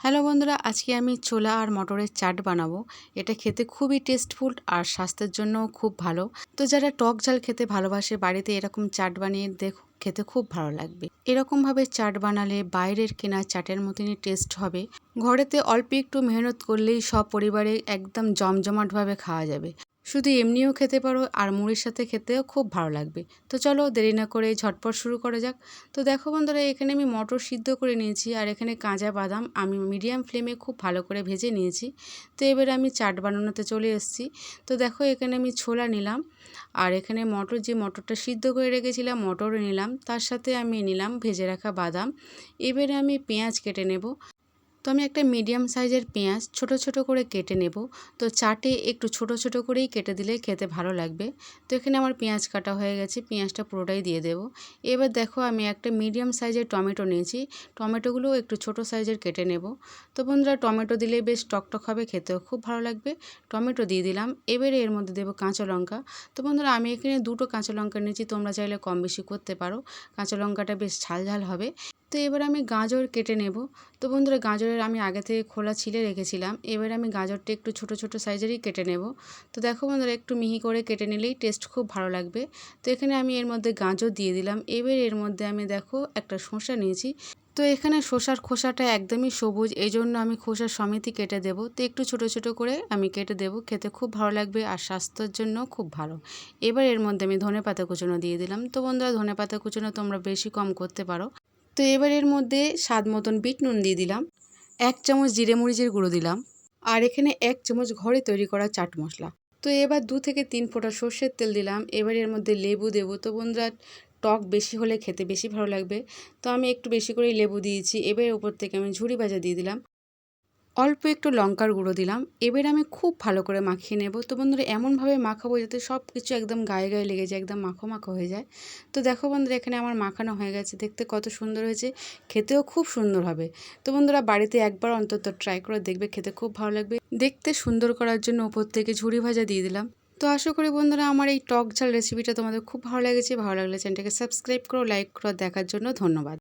Hello বন্ধুরা, আজকে আমি ছোলা আর মটরের চাট বানাবো। এটা খেতে খুবই টেস্টফুল আর স্বাস্থ্যের জন্যও খুব ভালো। তো যারা টক ঝাল খেতে ভালোবাসে, বাড়িতে এরকম চাট বানিয়ে দেখ, খেতে খুব ভালো লাগবে। এরকমভাবে চাট বানালে বাইরের কেনা চাটের মতনই টেস্ট হবে। ঘরেতে অল্প একটু মেহনত করলেই সব পরিবারে একদম জমজমাটভাবে খাওয়া যাবে। শুধু এমনিও খেতে পারো আর মুড়ির সাথে খেতেও খুব ভালো লাগবে। তো চলো দেরি না করে ঝটপট শুরু করা যাক। তো দেখো বন্ধুরা, এখানে আমি মটর সিদ্ধ করে নিয়েছি আর এখানে কাঁচা বাদাম আমি মিডিয়াম ফ্লেমে খুব ভালো করে ভেজে নিয়েছি। তো এবারে আমি চাট বানানোতে চলে এসেছি। তো দেখো এখানে আমি ছোলা নিলাম আর এখানে মটর, যে মটরটা সিদ্ধ করে রেখেছিলাম মটরও নিলাম। তার সাথে আমি নিলাম ভেজে রাখা বাদাম। এবারে আমি পেঁয়াজ কেটে নেব। তো আমি একটা মিডিয়াম সাইজের পেঁয়াজ ছোট ছোট করে কেটে নেব। তো চাটে একটু ছোট ছোট করেই কেটে দিলে খেতে ভালো লাগবে। তো এখানে আমার পেঁয়াজ কাটা হয়ে গেছে, পেঁয়াজটা পুরোটাই দিয়ে দেব। এবার দেখো আমি একটা মিডিয়াম সাইজের টমেটো নিয়েছি। টমেটোগুলো একটু ছোট সাইজের কেটে নেব। তো বন্ধুরা, টমেটো দিলে বেশ টকটক হবে, খেতেও খুব ভালো লাগবে। টমেটো দিয়ে দিলাম। এবারে এর মধ্যে দেবো কাঁচা লঙ্কা। তো বন্ধুরা, আমি এখানে দুটো কাঁচা লঙ্কা নিয়েছি, তোমরা চাইলে কম বেশি করতে পারো। কাঁচা লঙ্কাটা বেশ ঝাল ঝাল হবে। তো এবার আমি গাজর কেটে নেব। তো বন্ধুরা, গাজরের আমি আগে থেকে খোলা ছিলে রেখেছিলাম। এবার আমি গাজরটা একটু ছোট ছোট সাইজেরই কেটে নেব। তো দেখো বন্ধুরা, একটু মিহি করে কেটে নিলেই টেস্ট খুব ভালো লাগবে। তো এখানে আমি এর মধ্যে গাজর দিয়ে দিলাম। এবার এর মধ্যে আমি দেখো একটা শসা নিয়েছি। তো এখানে শসার খোসাটা একদমই সবুজ এই জন্য আমি খোসার সমিতি কেটে দেব। তো একটু ছোট ছোট করে আমি কেটে দেব। খেতে খুব ভালো লাগবে আর স্বাস্থ্যের জন্য খুব ভালো। এবার এর মধ্যে আমি ধনে পাতা কুচনো দিয়ে দিলাম। তো বন্ধুরা ধনে পাতা কুচনো তোমরা বেশি কম করতে পারো। তো এবার এর মধ্যে স্বাদ মতন বিট নুন দিয়ে দিলাম, এক চামচ জিরে মরিচের গুঁড়ো দিলাম আর এখানে এক চামচ ঘরে তৈরি করা চাট মশলা। তো এবার দু থেকে তিন ফোঁটা সর্ষের তেল দিলাম এবার এর মধ্যে লেবু দেবো। তো বন্ধুরা, টক বেশি হলে খেতে বেশি ভালো লাগবে। তো আমি একটু বেশি করেই লেবু দিয়েছি এবার ওপর থেকে আমি ঝুড়ি ভাজা দিয়ে দিলাম। অল্প একটু লঙ্কার গুঁড়ো দিলাম। এবার আমি খুব ভালো করে মাখিয়ে নেব। তো বন্ধুরা, এমনভাবে মাখাবো যাতে সব কিছু একদম গায়ে গায়ে লেগে যায়, একদম মাখো মাখো হয়ে যায়। তো দেখো বন্ধুরা, এখানে আমার মাখানো হয়ে গেছে। দেখতে কত সুন্দর হয়েছে। খেতেও খুব সুন্দর হবে। তো বন্ধুরা, বাড়িতে একবার অন্তত ট্রাই করে দেখবে, খেতে খুব ভালো লাগবে। দেখতে সুন্দর করার জন্য ওপর থেকে ঝুড়ি ভাজা দিয়ে দিলাম। তো আশা করি বন্ধুরা, আমার এই টক ঝাল রেসিপিটা তোমাদের খুব ভালো লেগেছে। ভালো লাগলে চ্যানেলটাকে সাবস্ক্রাইব করো লাইক করো, দেখার জন্য ধন্যবাদ।